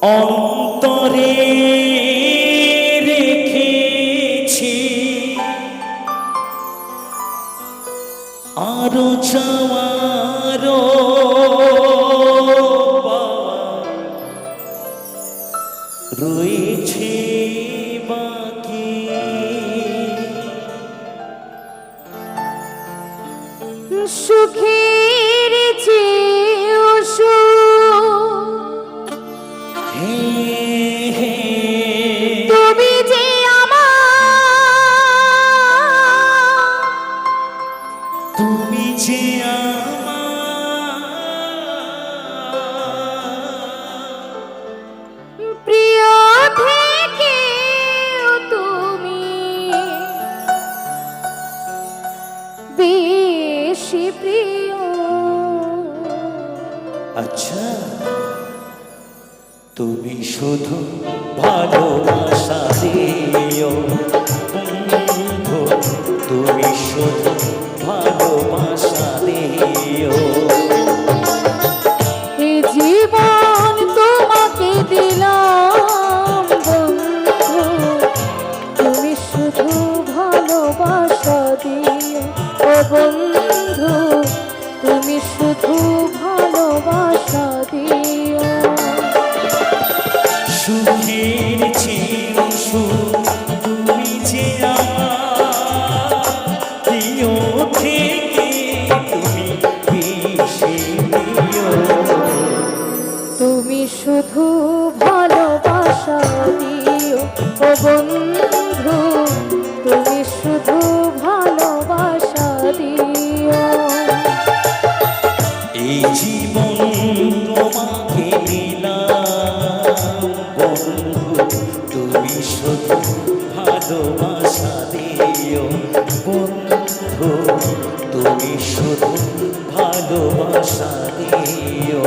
on তুমি শুধু ভালোবাসা দিও। তুমি শুধু ভালোবাসা দিও। জীবন সুখের সুখ তুমি যে তুমি শুধু ভালোবাসা দিও ও বন্ধু। তুমি শুধু ভালোবাসা দিও। বন্ধু তুমি শুধু ভালোবাসা দিও বন্ধু। তুমি শুধু ভালোবাসা দিও।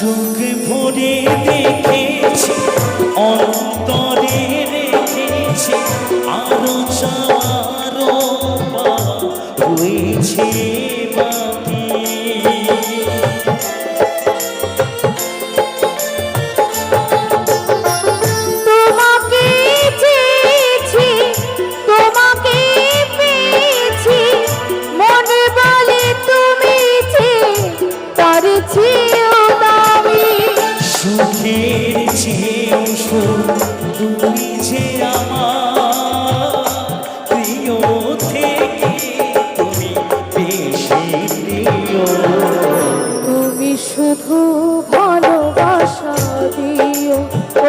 চোখ ভরে দেখেছি। সুখের চেয়েও সুখ তুমি যে আমার প্রিয় থেকে তুমি বেশি প্রিয়। তুমি শুধু ভালোবাসা দিও ও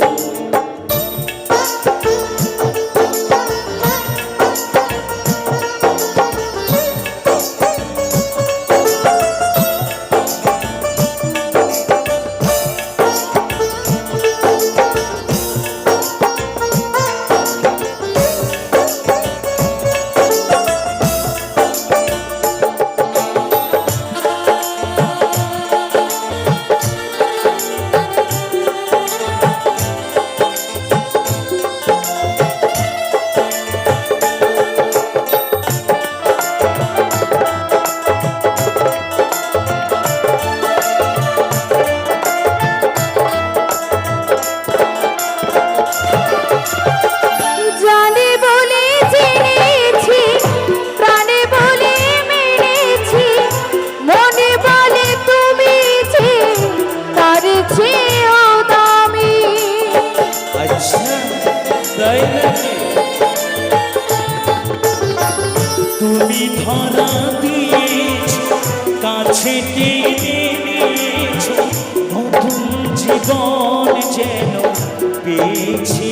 ধরা দিয়ে কাছে টেনে নিয়েছো নতুন জীবন যেন পেয়েছি।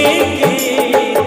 থেকে